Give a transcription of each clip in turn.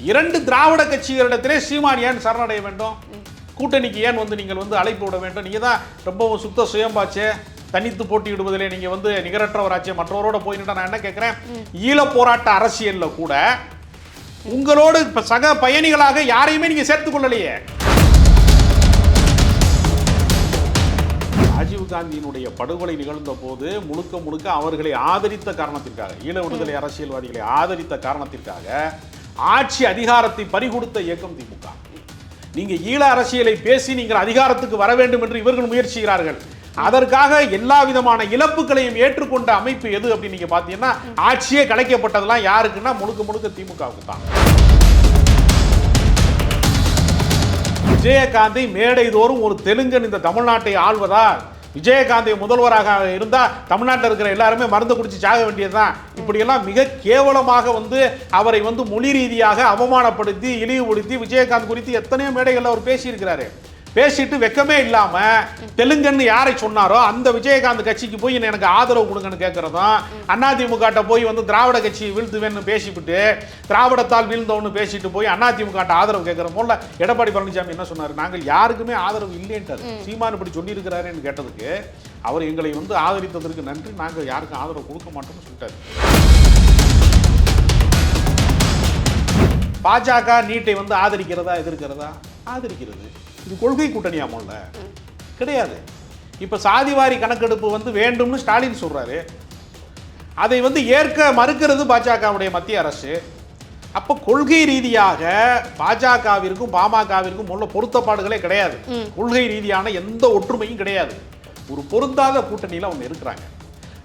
இரண்டு திராவிட கட்சிகளிடத்திலே சீமான் ஏன் சரணடைய வேண்டும்? கூட்டணிக்கு ஏன் வந்து நீங்கள் வந்து அழைப்பு விட வேண்டும்? நீங்க தான் ரொம்பவும் சுத்த சுயம்பாச்சே. தனித்து போட்டியிடுவதிலே நீங்க வந்து நிகரற்றவராச்சே. மற்றவரோட போய் நின்றா நான் என்ன கேட்கிறேன் ஈழ போராட்ட அரசியல்ல கூட உங்களோடு சக பயணிகளாக யாரையுமே நீங்க சேர்த்துக் கொள்ளலையே. ராஜீவ் காந்தியினுடைய படுகொலை நிகழ்ந்த போது முழுக்க முழுக்க அவர்களை ஆதரித்த காரணத்திற்காக ஈழ விடுதலை அரசியல்வாதிகளை ஆதரித்த காரணத்திற்காக ஆட்சி அதிகாரத்தை பறிகொடுத்த இயக்கம் திமுக. நீங்க ஈழ அரசியலை பேசி நீங்கள் அதிகாரத்துக்கு வர வேண்டும் என்று இவர்கள் முயற்சிக்கிறார்கள். அதற்காக எல்லா விதமான இழப்புகளையும் ஏற்றுக்கொண்ட அமைப்பு எது அப்படின்னு நீங்க பாத்தீங்கன்னா ஆட்சியே கலைக்கப்பட்டதெல்லாம் யாருக்குன்னா முழுக்க முழுக்க திமுகவுக்கு தான். விஜயகாந்தை மேடை தோறும் ஒரு தெலுங்கன் இந்த தமிழ்நாட்டை ஆள்வதா விஜயகாந்தை முதல்வராக இருந்தா தமிழ்நாட்டில் இருக்கிற எல்லாருமே மருந்து குடிச்சு சாக வேண்டியதுதான். இப்படியெல்லாம் மிக கேவலமாக வந்து அவரை வந்து மொழி ரீதியாக அவமானப்படுத்தி இழிவுபடுத்தி விஜயகாந்த் குறித்து எத்தனையோ மேடைகள்ல அவர் பேசியிருக்கிறாரு. பேசிட்டு வெக்கமே இல்லாம தெலுங்கன்னு யாரை சொன்னாரோ அந்த விஜயகாந்த் கட்சிக்கு போய் எனக்கு ஆதரவு கொடுங்கன்னு கேட்கறதும் அதிமுக போய் வந்து திராவிட கட்சி வீழ்த்துவேன்னு பேசிவிட்டு திராவிடத்தால் வீழ்ந்தவன்னு பேசிட்டு போய் அதிமுக ஆதரவு கேட்கிற போல எடப்பாடி பழனிசாமி என்ன சொன்னாரு? நாங்கள் யாருக்குமே ஆதரவு இல்லைன்ட்டாரு. சீமான் இப்படி சொல்லியிருக்கிறாருன்னு கேட்டதுக்கு அவர் எங்களை வந்து ஆதரித்ததற்கு நன்றி. நாங்கள் யாருக்கும் ஆதரவு கொடுக்க மாட்டோம்னு சொல்லிட்டாரு. பாஜக நீட்டை வந்து ஆதரிக்கிறதா எதிர்க்கிறதா? ஆதரிக்கிறது. இது கொள்கை கூட்டணியாமல்ல? கிடையாது. இப்ப சாதிவாரி கணக்கெடுப்பு வந்து வேண்டும்னு ஸ்டாலின் சொல்றாரு. அதை வந்து ஏற்க மறுக்கிறது பாஜகவுடைய மத்திய அரசு. அப்ப கொள்கை ரீதியாக பாஜகவிற்கும் பாமகவிற்கும் உள்ள பொருத்தப்பாடுகளே கிடையாது. கொள்கை ரீதியான எந்த ஒற்றுமையும் கிடையாது. ஒரு பொருந்தாத கூட்டணியில அவங்க இருக்கிறாங்க.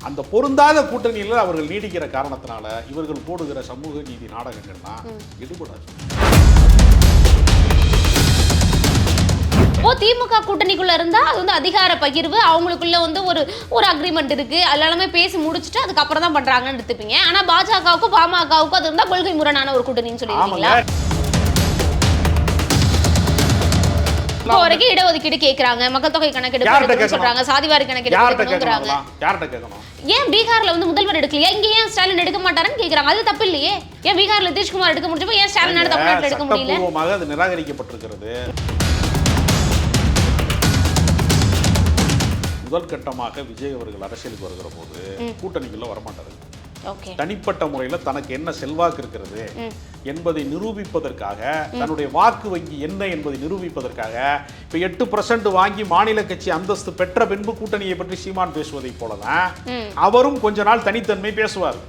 அந்த பொருந்தாத கூட்டணியில் அவர்கள் நீடிக்கிற காரணத்தினால இவர்கள் போடுகிற சமூக நீதி நாடகங்கள்லாம் எடுபடாது. ஓ திமுக கூட்டணிக்குள்ள இருந்தா அது வந்து அதிகார பகிர்வு. அவங்களுக்குள்ள வந்து ஒரு ஒரு அக்ரிமெண்ட் இருக்கு. எல்லாமே பேசி முடிச்சுட்டு அதுக்கப்புறம் தான் பண்றாங்கன்னு எடுத்துப்பீங்க. ஆனா பாஜகவுக்கும் பாமகவுக்கும் அது இருந்தா கொள்கை முரணான ஒரு கூட்டணின்னு சொல்லியிருக்கீங்களா? ஆமாங்க. இப்போ வரைக்கும் இடஒதுக்கீடு கேக்குறாங்க. மக்கள் தொகை கணக்கெடுப்பு சொல்றாங்க. சாதிவாரி கணக்கெடுப்பு ஏன் பீகார்ல வந்து முதல்வர் எடுக்கலையா? இங்க ஏன் ஸ்டாலின் எடுக்க மாட்டாருன்னு கேக்குறாங்க. அது தப்பு இல்லையே. ஏன் பீகார்ல நிதிஷ்குமார் எடுக்க முடிஞ்சப்போ ஏன் ஸ்டாலின் தமிழ்நாட்டில் எடுக்க முடியல? அது நிராகரிக்கப்பட்டிருக்கிறது. முதல் கட்டமாக விஜய் அவர்கள் அரசியலுக்கு வருகிற போது கூட்டணிக்குள்ள வரமாட்டாரு. தனிப்பட்ட முறையில் தனக்கு என்ன செல்வாக்கு இருக்கிறது என்பதை நிரூபிப்பதற்காக தன்னுடைய வாக்கு வங்கி என்ன என்பதை நிரூபிப்பதற்காக இப்ப எட்டு பர்சன்ட் வாங்கி மாநில கட்சி அந்தஸ்து பெற்ற பின்பு கூட்டணியை பற்றி சீமான் பேசுவதைப் போலதான் அவரும் கொஞ்ச நாள் தனித்தன்மை பேசுவார்.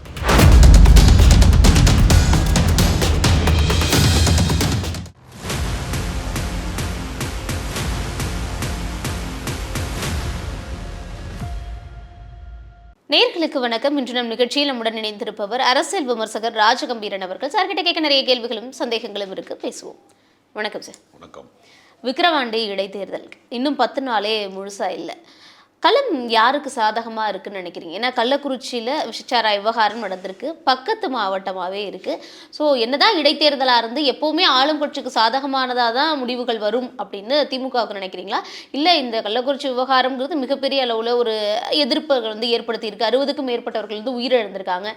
நேர்களுக்கு வணக்கம். இன்று நம் நிகழ்ச்சியில் நம்முடன் இணைந்திருப்பவர் அரசியல் விமர்சகர் ராஜகம்பீரன் அவர்கள். சார்கிட்ட கேட்க நிறைய கேள்விகளும் சந்தேகங்களும் இருக்கு. பேசுவோம். வணக்கம் சார். வணக்கம். விக்கிரவாண்டி இடைத்தேர்தல். இன்னும் பத்து நாளே முழுசா இல்லை. களம் யாருக்கு சாதகமாக இருக்குன்னு நினைக்கிறீங்க? ஏன்னா கள்ளக்குறிச்சியில் விஷச்சாரா விவகாரம் நடந்திருக்கு. பக்கத்து மாவட்டமாகவே இருக்குது ஸோ என்னதான் இடைத்தேர்தலாக இருந்து எப்போவுமே ஆளும் கட்சிக்கு சாதகமானதாக தான் முடிவுகள் வரும் அப்படின்னு திமுகவுக்கு நினைக்கிறீங்களா? இல்லை இந்த கள்ளக்குறிச்சி விவகாரங்கிறது மிகப்பெரிய அளவில் ஒரு எதிர்ப்புகள் வந்து ஏற்படுத்தியிருக்கு. அறுபதுக்கும் மேற்பட்டவர்கள் வந்து உயிரிழந்திருக்காங்க.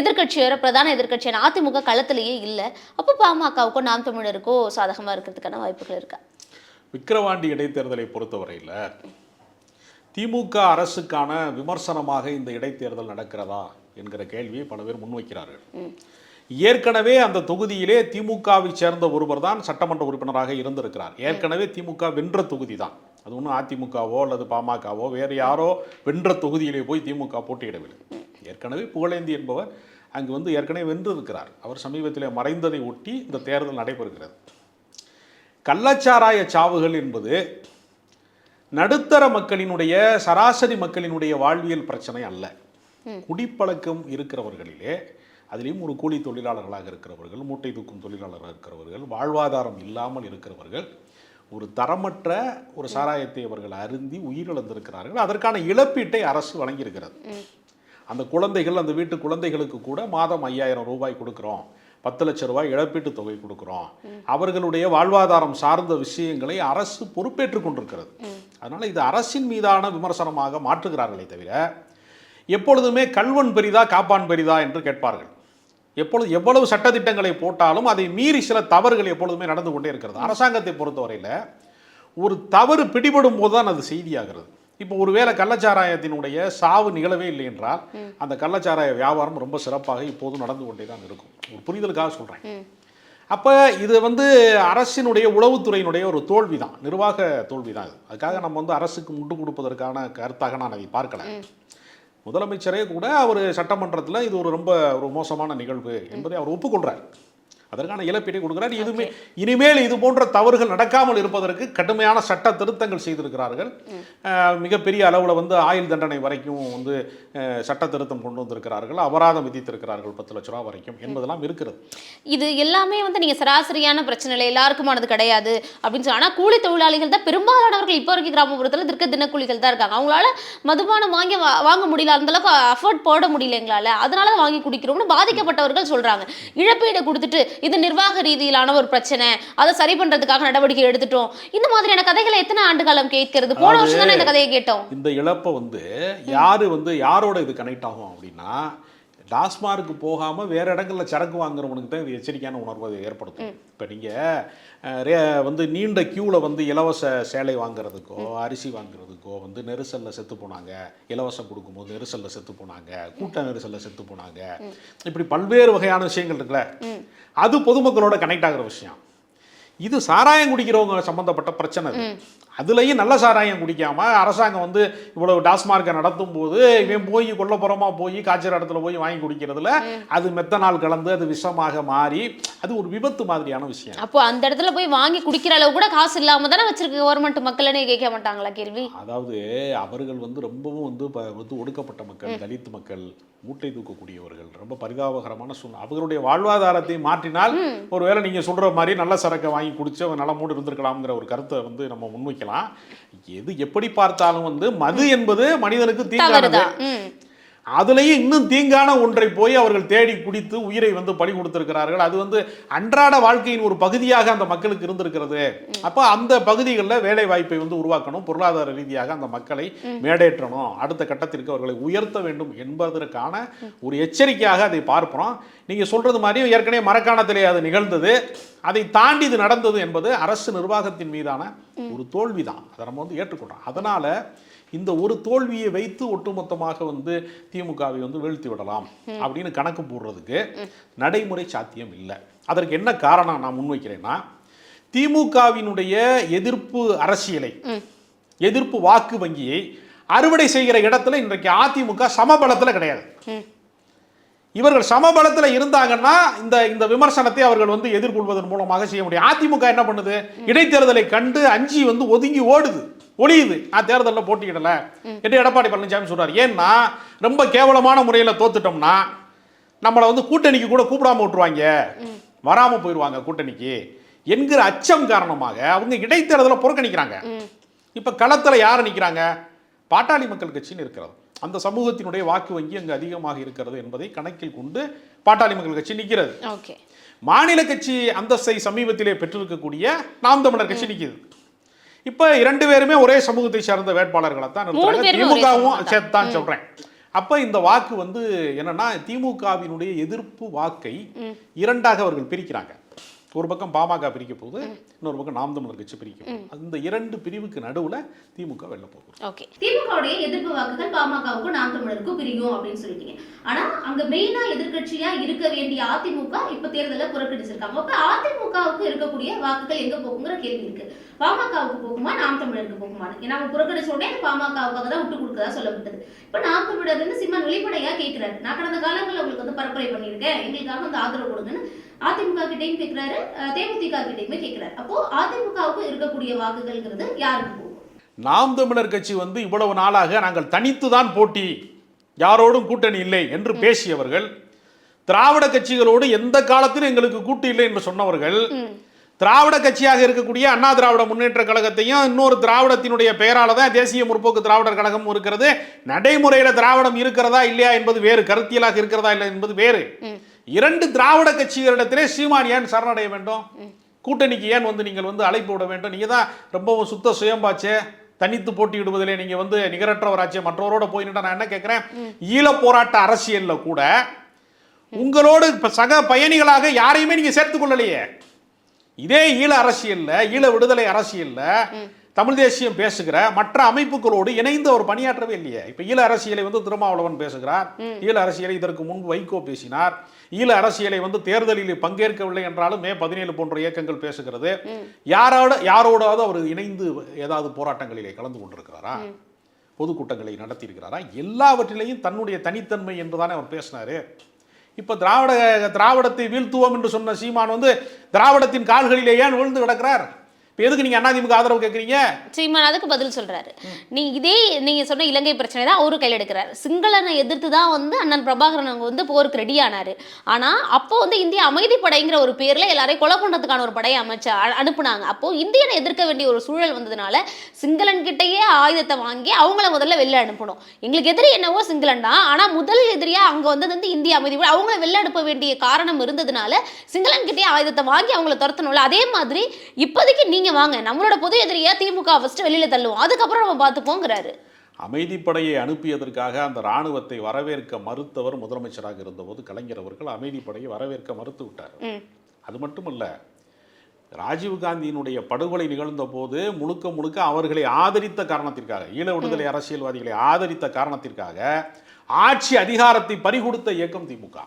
எதிர்க்கட்சி பிரதான எதிர்க்கட்சியான அதிமுக களத்திலேயே இல்லை. அப்போ பாமகவுக்கோ நாம் தமிழருக்கோ சாதகமாக இருக்கிறதுக்கான வாய்ப்புகள் இருக்கா? விக்கிரவாண்டி இடைத்தேர்தலை பொறுத்தவரையில் திமுக அரசுக்கான விமர்சனமாக இந்த இடைத்தேர்தல் நடக்கிறதா என்கிற கேள்வியை பல பேர் முன்வைக்கிறார்கள். ஏற்கனவே அந்த தொகுதியிலே திமுகவை சேர்ந்த ஒருவர் தான் சட்டமன்ற உறுப்பினராக இருந்திருக்கிறார். ஏற்கனவே திமுக வென்ற தொகுதி தான். அது ஒன்றும் அதிமுகவோ அல்லது பாமகவோ வேறு யாரோ வென்ற தொகுதியிலே போய் திமுக போட்டியிடவில்லை. ஏற்கனவே புகழேந்தி என்பவர் அங்கு வந்து ஏற்கனவே வென்றிருக்கிறார். அவர் சமீபத்திலே மறைந்ததை ஒட்டி இந்த தேர்தல் நடைபெறுகிறது. கள்ளச்சாராய சாவுகள் என்பது நடுத்தர மக்களினுடைய சராசரி மக்களினுடைய வாழ்வியல் பிரச்சனை அல்ல. குடிப்பழக்கம் இருக்கிறவர்களிலே அதிலையும் ஒரு கூலி தொழிலாளர்களாக இருக்கிறவர்கள் மூட்டை தூக்கும் தொழிலாளராக இருக்கிறவர்கள் வாழ்வாதாரம் இல்லாமல் இருக்கிறவர்கள் ஒரு தரமற்ற ஒரு சாராயத்தை அவர்கள் அருந்தி உயிரிழந்திருக்கிறார்கள். அதற்கான இழப்பீட்டை அரசு வழங்கியிருக்கிறது. அந்த குழந்தைகள் அந்த வீட்டு குழந்தைகளுக்கு கூட மாதம் ஐயாயிரம் ரூபாய் கொடுக்குறோம். பத்து லட்சம் ரூபாய் இழப்பீட்டுத் தொகை கொடுக்குறோம். அவர்களுடைய வாழ்வாதாரம் சார்ந்த விஷயங்களை அரசு பொறுப்பேற்றுக் கொண்டிருக்கிறது. அதனால இது அரசின் மீதான விமர்சனமாக மாற்றுகிறார்களே தவிர எப்பொழுதுமே கல்வன் பெரிதா காப்பான் பெரிதா என்று கேட்பார்கள். எப்பொழுது எவ்வளவு சட்டதிட்டங்களை போட்டாலும் அதை மீறி சில தவறுகள் எப்பொழுதுமே நடந்து கொண்டே இருக்கிறது. அரசாங்கத்தை பொறுத்தவரையில் ஒரு தவறு பிடிபடும் போது தான் அது செய்தியாகிறது. இப்போ ஒருவேளை கள்ளச்சாராயத்தினுடைய சாவு நிகழவே இல்லை என்றால் அந்த கள்ளச்சாராய வியாபாரம் ரொம்ப சிறப்பாக இப்போதும் நடந்து கொண்டே தான் இருக்கும். ஒரு புரிதலுக்காக சொல்கிறேன். அப்போ இது வந்து அரசினுடைய உளவுத்துறையினுடைய ஒரு தோல்வி தான் நிர்வாக தோல்வி தான் இது. அதுக்காக நம்ம வந்து அரசுக்கு முட்டு கொடுப்பதற்கான கருத்தாக நான் அதை பார்க்கல. முதலமைச்சரே கூட அவர் சட்டமன்றத்தில் இது ஒரு ரொம்ப ஒரு மோசமான நிகழ்வு என்பதை அவர் ஒப்புக்கொள்றார். அதற்கான இழப்பீட்டை கொடுக்கிறார். இதுமே இனிமேல் இது போன்ற தவறுகள் நடக்காமல் இருப்பதற்கு கடுமையான சட்ட திருத்தங்கள் செய்திருக்கிறார்கள். மிகப்பெரிய அளவில் வந்து ஆயுள் தண்டனை வரைக்கும் வந்து சட்ட திருத்தம் கொண்டு வந்திருக்கிறார்கள். அபராதம் விதித்திருக்கிறார்கள் பத்து லட்ச ரூபா வரைக்கும் என்பதெல்லாம் இருக்கிறது. இது எல்லாமே வந்து நீங்க சராசரியான பிரச்சனை இல்லை எல்லாருக்குமானது கிடையாது அப்படின்னு சொல்லி ஆனா கூலி தொழிலாளிகள் தான் பெரும்பாலானவர்கள் இப்போ வரைக்கும் கிராமப்புறத்தில் இருக்க தினக்கூலிகள் தான் இருக்காங்க. அவங்களால மதுபானம் வாங்கி வாங்க முடியல அந்த அளவுக்கு அஃபோர்ட் போட முடியல எங்களால. அதனால தான் வாங்கி குடிக்கிறோம்னு பாதிக்கப்பட்டவர்கள் சொல்றாங்க. இழப்பீடு கொடுத்துட்டு இது நிர்வாக ரீதியிலான ஒரு பிரச்சனை. அதை சரி பண்றதுக்காக நடவடிக்கை எடுத்துட்டோம். இந்த மாதிரியான கதைகளை எத்தனை ஆண்டு காலம் கேட்கிறது? போன வருஷம் தானே இந்த கதையை கேட்டோம். இந்த இழப்பை வந்து யாரு வந்து யாரோட இது கனெக்ட் ஆகும் அப்படின்னா டாஸ்மார்க்கு போகாமல் வேற இடங்கள்ல சரக்கு வாங்குறவனுக்கு தான் இது எச்சரிக்கையான உணர்வை ஏற்படுத்தும். இப்போ நீங்கள் வந்து நீண்ட கியூவில் வந்து இலவச சேலை வாங்குறதுக்கோ அரிசி வாங்குறதுக்கோ வந்து நெரிசலில் செத்து போனாங்க. இலவசம் கொடுக்கும்போது நெரிசலில் செத்து போனாங்க. கூட்ட நெரிசலில் செத்து போனாங்க. இப்படி பல்வேறு வகையான விஷயங்கள் இருக்குல்ல? அது பொதுமக்களோட கனெக்ட் ஆகுற விஷயம். இது சாராயம் குடிக்கிறவங்க சம்பந்தப்பட்ட பிரச்சனை. அதுலயும் நல்ல சாராயம் குடிக்காம அரசாங்கம் வந்து இவ்வளவு டாஸ்மார்க்கை நடத்தும் போது இவன் போய் கொல்லப்புறமா போய் காய்ச்சல் இடத்துல போய் வாங்கி குடிக்கிறதுல அது மெத்தனால் கலந்து அது விஷமாக மாறி அது ஒரு விபத்து மாதிரியான விஷயம். அப்போ அந்த இடத்துல போய் வாங்கி குடிக்கிற அளவு கூட காசு இல்லாம தானே வச்சிருக்க கவர்மெண்ட் மக்களே கேட்க மாட்டாங்களா கேள்வி? அதாவது அவர்கள் வந்து ரொம்பவும் வந்து வந்து ஒடுக்கப்பட்ட மக்கள் தலித் மக்கள் மூட்டை தூக்கக்கூடியவர்கள் ரொம்ப பரிதாபகரமான சூழ்நிலை. அவர்களுடைய வாழ்வாதாரத்தை மாற்றினால் ஒருவேளை நீங்க சொல்ற மாதிரி நல்ல சரக்கை வாங்கி குடிச்சு அவன் நலமோடு இருந்திருக்கலாம்ங்கிற ஒரு கருத்தை வந்து நம்ம முன்வைக்கலாம் எது எப்படி பார்த்தாலும் வந்து மது என்பது மனிதனுக்கு தீங்கானது. அதுலேயும் இன்னும் தீங்கான ஒன்றை போய் அவர்கள் தேடி குடித்து உயிரை வந்து பலி கொடுத்திருக்கிறார்கள். அது வந்து அன்றாட வாழ்க்கையின் ஒரு பகுதியாக அந்த மக்களுக்கு இருந்திருக்கிறது. அப்போ அந்த பகுதிகளில் வேலை வாய்ப்பை வந்து உருவாக்கணும். பொருளாதார ரீதியாக அந்த மக்களை மேடேற்றணும். அடுத்த கட்டத்திற்கு அவர்களை உயர்த்த வேண்டும் என்பதற்கான ஒரு எச்சரிக்கையாக அதை பார்ப்போம். நீங்கள் சொல்கிறது மாதிரி ஏற்கனவே மரக்காணத்திலே அது நிகழ்ந்தது. அதை தாண்டி இது நடந்தது என்பது அரசு நிர்வாகத்தின் மீதான ஒரு தோல்விதான். அதை நம்ம வந்து ஏற்றுக்கொள்கிறோம் அதனால் இந்த ஒரு தோல்வியை வைத்து ஒட்டுமொத்தமாக வந்து திமுகவை வந்து வீழ்த்தி விடலாம் அப்படின்னு கணக்கு போடுறதுக்கு நடைமுறை சாத்தியம் இல்லை. அதற்கு என்ன காரணம் நான் முன்வைக்கிறேன்னா திமுகவினுடைய எதிர்ப்பு அரசியலை எதிர்ப்பு வாக்கு வங்கியை அறுவடை செய்கிற இடத்துல இன்றைக்கு அதிமுக சமபலத்தில் கிடையாது. இவர்கள் சமபலத்தில் இருந்தாங்கன்னா இந்த இந்த விமர்சனத்தை அவர்கள் வந்து எதிர்கொள்வதன் மூலமாக செய்ய முடியும். அதிமுக என்ன பண்ணுது? இடைத்தேர்தலை கண்டு அஞ்சி வந்து ஒதுங்கி ஓடுது. ஒளியுது. நான் தேர்தலில் போட்டியிடல. என்று எடப்பாடி பழனிசாமி சொல்றாரு. ஏன்னா ரொம்ப கேவலமான முறையில் தோத்துட்டோம்னா நம்மளை வந்து கூட்டணிக்கு கூட கூப்பிடாம விட்டுருவாங்க. வராம போயிடுவாங்க கூட்டணிக்கு. என்கிற அச்சம் காரணமாக அவங்க இடைத்தேர்தலை புறக்கணிக்கிறாங்க. இப்ப களத்துல யார் நிக்கிறாங்க? பாட்டாளி மக்கள் கட்சின்னு இருக்கிறது. அந்த சமூகத்தினுடைய வாக்கு வங்கி அங்கு அதிகமாக இருக்கிறது என்பதை கணக்கில் கொண்டு பாட்டாளி மக்கள் கட்சி நிற்கிறது ஓகே. மாநில கட்சி அந்தஸ்தை சமீபத்திலே பெற்றிருக்கக்கூடிய நாம் தமிழர் கட்சி நிற்கிது இப்ப இரண்டு பேருமே ஒரே சமூகத்தை சார்ந்த வேட்பாளர்களை தான் நிறுத்துறாங்க. திமுகவும். சேர்த்து தான். சொல்றேன். அப்ப இந்த வாக்கு வந்து என்னன்னா திமுகவினுடைய எதிர்ப்பு வாக்கை இரண்டாக அவர்கள் பிரிக்கிறாங்க. ஒரு பக்கம் பாமக பிரிக்க போகுது இன்னொரு பக்கம் நாம் தமிழர் கட்சி பிரிக்க போகுது அந்த இரண்டு பிரிவுக்கு நடுவுல திமுக வெல்ல போகுது. ஓகே. திமுகவுடைய எதிர்ப்பு வாக்குகள் பாமகவுக்கும் நாம் தமிழருக்கும் பிரியும் அப்படின்னு சொல்லிட்டீங்க. ஆனா அங்க மெயினா எதிர்க்கட்சியா இருக்க வேண்டிய அதிமுக இப்ப தேர்தலை புறக்கணிச்சிருக்காங்க அப்ப அதிமுகவுக்கு இருக்கக்கூடிய வாக்குகள் எங்க போகுங்கிற கேள்வி இருக்கு. பாமகவுக்கு போகுமா நாம் தமிழருக்கு போகுமா? ஏன்னா அவங்க புறக்கணிச்ச உடனே பாமகவுக்காக தான் விட்டு கொடுக்கறதா சொல்லப்பட்டது. இப்ப நாம் தமிழர் வந்து சிம்மன் வெளிப்படையா கேட்கிறாரு. நான் கடந்த காலங்களில் உங்களுக்கு வந்து பரப்புரை பண்ணியிருக்கேன். எங்களுக்காக வந்து ஆதரவு கொடுங்கன்னு அதிமுக கிட்டையும் கேட்கிறாரு தேமுதிக கிட்டையுமே கேட்கிறாரு அப்போ அதிமுகவுக்கு இருக்கக்கூடிய வாக்குகள்ங்கிறது யாருக்கு போகும்? நாம் தமிழர் கட்சி வந்து இவ்வளவு நாளாக நாங்கள் தனித்து தான் போட்டி யாரோடும் கூட்டணி இல்லை என்று பேசியவர்கள் திராவிட கட்சிகளோடு எந்த காலத்திலும் எங்களுக்கு கூட்டு இல்லை என்று சொன்னவர்கள் திராவிட கட்சியாக இருக்கக்கூடிய அண்ணா திராவிட முன்னேற்ற கழகத்தையும் இன்னொரு திராவிடத்தினுடைய பெயரால தான் தேசிய முற்போக்கு திராவிடர் கழகம் இருக்கிறது. நடைமுறையில் திராவிடம் இருக்கிறதா இல்லையா என்பது வேறு கருத்தியலாக இருக்கிறதா இல்லை என்பது வேறு. இரண்டு திராவிட கட்சிகளிடத்திலே சீமான் ஏன் சரணடைய வேண்டும்? கூட்டணிக்கு ஏன் வந்து நீங்கள் வந்து அழைப்பு விட வேண்டும்? நீங்கள் தான் ரொம்பவும் சுத்த சுயம்பாச்சே. தனித்து போட்டியிடுவதிலே நீங்கள் வந்து நிகரற்றவராச்சே. மற்றவரோட போய் நான் என்ன கேட்குறேன் ஈழப் போராட்ட அரசியலில் கூட உங்களோடு இப்போ சக பயணிகளாக யாரையுமே நீங்கள் சேர்த்துக்கொள்ளலையே இதே ஈழ அரசியலில் ஈழ விடுதலை அரசியலில் தமிழ் தேசியம் பேசுகிற மற்ற அமைப்புகளோடு இணைந்து அவர் பணியாற்றவே இல்லையே. இப்ப ஈழ அரசியலை வந்து திருமாவளவன் பேசுகிறார். ஈழ அரசியலை இதற்கு முன்பு வைகோ பேசினார். ஈழ அரசியலை வந்து தேர்தலில் பங்கேற்கவில்லை என்றாலும் மே பதினேழு போன்ற இயக்கங்கள் பேசுகிறது. யாரோட யாரோடாவது அவர் இணைந்து ஏதாவது போராட்டங்களிலே கலந்து கொண்டிருக்கிறாரா? பொதுக்கூட்டங்களை நடத்தியிருக்கிறாரா? எல்லாவற்றிலையும் தன்னுடைய தனித்தன்மை என்றுதானே அவர் பேசினாரு. இப்போ திராவிட திராவிடத்தை வீழ்த்துவோம் என்று சொன்ன சீமான் வந்து திராவிடத்தின் கால்களிலே ஏன் விழுந்து கிடக்கிறார்? இப்போ எதுக்கு நீங்கள் அதிமுக ஆதரவு கேட்குறீங்க சீமான் அதுக்கு பதில் சொல்கிறாரு நீ இதே நீங்கள் சொன்ன இலங்கை பிரச்சனை தான் அவரு கையில் எடுக்கிறார். சிங்களனை எதிர்த்து தான் வந்து அண்ணன் பிரபாகரன் அவங்க வந்து போருக்கு ரெடி ஆனார். ஆனால் அப்போ வந்து இந்திய அமைதிப்படைங்கிற ஒரு பேரில் எல்லாரையும் கொலை பண்ணுறதுக்கான ஒரு படையை அமைச்ச அனுப்புனாங்க. அப்போ இந்தியனை எதிர்க்க வேண்டிய ஒரு சூழல் வந்ததுனால சிங்களன் கிட்டேயே ஆயுதத்தை வாங்கி அவங்கள முதல்ல வெளில அனுப்பணும். எங்களுக்கு எதிரி என்னவோ சிங்களன் தான். ஆனால் முதல் எதிரியாக அங்கே வந்தது வந்து இந்திய அமைதி அவங்கள வெளில அனுப்ப வேண்டிய காரணம் இருந்ததுனால சிங்களன் கிட்டேயே ஆயுதத்தை வாங்கி அவங்கள துரத்தணும்ல. அதே மாதிரி இப்போதைக்கு நீங்க வாங்க. நம்மளோட பொது எதிரியா திமுக ஃபர்ஸ்ட் வெளியில தள்ளுவோம். அதுக்கப்புறம் நம்ம பார்த்துப்போங்கிறாரு. அமைதிப்படையை அனுப்பியதற்காக அந்த ராணுவத்தை வரவேற்க மறுத்தவர் முதலமைச்சராக இருந்தபோது கலைஞர் அவர்கள் அமைதிப்படையை வரவேற்க மறுத்து விட்டார். அது மட்டுமல்ல ராஜீவ்காந்தியினுடைய படுகொலை நிகழ்ந்த போது முழுக்க முழுக்க அவர்களை ஆதரித்த காரணத்திற்காக ஈழ விடுதலை அரசியல்வாதிகளை ஆதரித்த காரணத்திற்காக ஆட்சி அதிகாரத்தை பறிகொடுத்த இயக்கம் திமுக.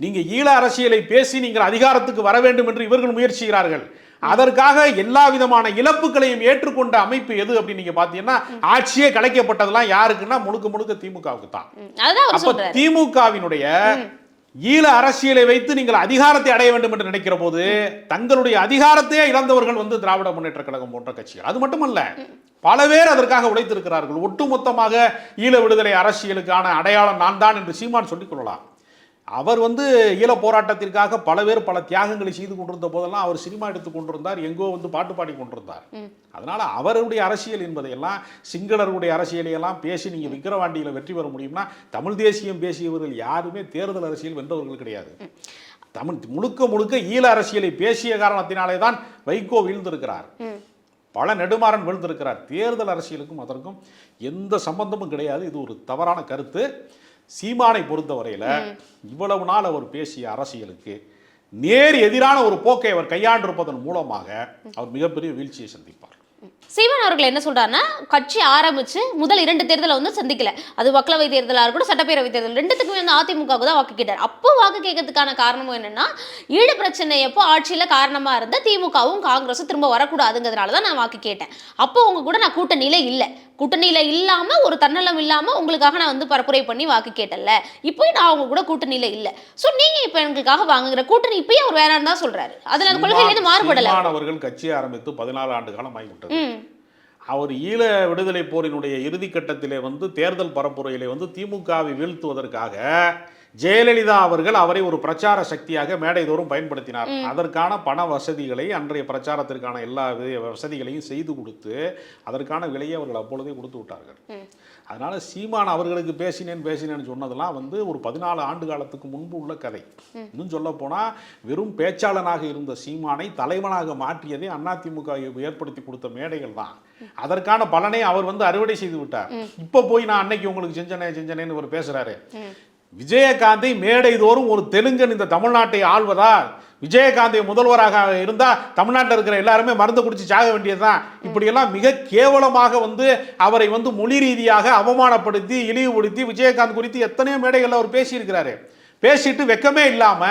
நீங்க ஈழ அரசியலை பேசி நீங்கள் அதிகாரத்துக்கு வர வேண்டும் என்று இவர்கள் முயற்சிக்கிறார்கள். அதற்காக எல்லா விதமான இழப்புகளையும் ஏற்றுக்கொண்ட அமைப்பு எது அப்படின்னு நீங்க பாத்தீங்கன்னா ஆட்சியே கலைக்கப்பட்டதெல்லாம் யாருக்குன்னா முழுக்க முழுக்க திமுகவுக்கு தான். அப்ப திமுகவினுடைய ஈழ அரசியலை வைத்து நீங்கள் அதிகாரத்தை அடைய வேண்டும் என்று நினைக்கிற போது தங்களுடைய அதிகாரத்தையே இழந்தவர்கள் வந்து திராவிட முன்னேற்ற கழகம் போன்ற கட்சிகள். அது மட்டுமல்ல பல பேர் அதற்காக உழைத்திருக்கிறார்கள். ஒட்டுமொத்தமாக ஈழ விடுதலை அரசியலுக்கான அடையாளம் நான் தான் என்று சீமான் சொல்லிக் கொள்ளலாம். அவர் வந்து ஈழ போராட்டத்திற்காக பல பேர் பல தியாகங்களை செய்து கொண்டிருந்த போதெல்லாம் அவர் சினிமா எடுத்து கொண்டிருந்தார் எங்கோ வந்து பாட்டு பாடி கொண்டிருந்தார். அதனால அவருடைய அரசியல் என்பதையெல்லாம் சிங்களருடைய அரசியலையெல்லாம் பேசி நீங்க விக்கிரவாண்டியில வெற்றி பெற முடியும்னா தமிழ் தேசியம் பேசியவர்கள் யாருமே தேர்தல் அரசியல் வென்றவர்கள் கிடையாது. தமிழ் முழுக்க முழுக்க ஈழ அரசியலை பேசிய காரணத்தினாலே தான் வைகோ வீழ்ந்திருக்கிறார். பல நெடுமாறன் விழுந்திருக்கிறார். தேர்தல் அரசியலுக்கும் அதற்கும் எந்த சம்பந்தமும் கிடையாது. இது ஒரு தவறான கருத்து. சீமானை பொறுத்தவரையில இவ்வளவு நாள் அவர் பேசிய அரசியலுக்கு நேர் எதிரான ஒரு போக்கை அவர் கையாண்டிருப்பதன் மூலமாக அவர் மிகப்பெரிய வீழ்ச்சியை சந்திப்பார். சீமான் அவர்கள் என்ன சொல்றாருன்னா கட்சி ஆரம்பிச்சு முதல் இரண்டு தேர்தலை வந்து சந்திக்கல. அது மக்களவை தேர்தலா இருக்கட்டும் சட்டப்பேரவை தேர்தல் ரெண்டுத்துக்குமே வந்து அதிமுகவுக்கு தான் வாக்கு கேட்டார் அப்போ வாக்கு கேட்கறதுக்கான காரணமும் என்னன்னா ஈழ பிரச்சனை எப்போ ஆட்சியில காரணமா இருந்த திமுகவும் காங்கிரஸும் திரும்ப வரக்கூடாதுங்கிறதுனால தான் நான் வாக்கு கேட்டேன். அப்போ உங்க கூட நான் கூட்டணியில இல்லை. கூட்டணியில இல்லாம ஒரு தன்னலம் இல்லாம உங்களுக்காக நான் வந்து பரப்புரை பண்ணி வாக்கு கேட்டல இப்போ நான் அவங்க கூட கூட்டணியில இல்ல. சோ நீங்க இப்ப எங்களுக்காக வாங்குகிற கூட்டணி இப்பயே அவர் வேணாம்னு தான் சொல்றாரு. அதுல அந்த கொள்கையிலேருந்து மாறுபடல. அவர்கள் கட்சி ஆரம்பித்து பதினாலு ஆண்டு காலம் ஆகிவிட்டது அவர் ஈழ விடுதலை போரினுடைய இறுதி கட்டத்திலே வந்து தேர்தல் பரப்புரையிலே வந்து திமுகவை வீழ்த்துவதற்காக ஜெயலலிதா அவர்கள் அவரை ஒரு பிரச்சார சக்தியாக மேடைதோறும் பயன்படுத்தினார். அதற்கான பண வசதிகளை அன்றைய பிரச்சாரத்திற்கான எல்லா வசதிகளையும் செய்து கொடுத்து அதற்கான விலையை அவர்கள் அப்பொழுதே கொடுத்து விட்டார்கள். அதனால சீமான் அவர்களுக்கு பேசினேன் பேசினேன்னு சொன்னதெல்லாம் வந்து ஒரு பதினாலு ஆண்டு காலத்துக்கு முன்பு உள்ள கதை. இன்னும் சொல்ல போனா வெறும் பேச்சாளனாக இருந்த சீமானை தலைவனாக மாற்றியதே அதிமுக ஏற்படுத்தி கொடுத்த மேடைகள் தான். அதற்கான பலனை அவர் வந்து அறுவடை செய்து விட்டார். இப்ப போய் நான் அன்னைக்கு உங்களுக்கு செஞ்சனே செஞ்சனேன்னு அவர் பேசுறாரு. விஜயகாந்தை மேடை தோறும் ஒரு தெலுங்கன் இந்த தமிழ்நாட்டை ஆள்வதா விஜயகாந்தை முதல்வராக இருந்தால் தமிழ்நாட்டில் இருக்கிற எல்லாருமே மருந்து குடிச்சு சாக வேண்டியதுதான். இப்படியெல்லாம் மிக கேவலமாக வந்து அவரை வந்து மொழி ரீதியாக அவமானப்படுத்தி இழிவுபடுத்தி விஜயகாந்த் குறித்து எத்தனையோ மேடைகளில் அவர் பேசியிருக்கிறாரு. பேசிட்டு வெக்கமே இல்லாம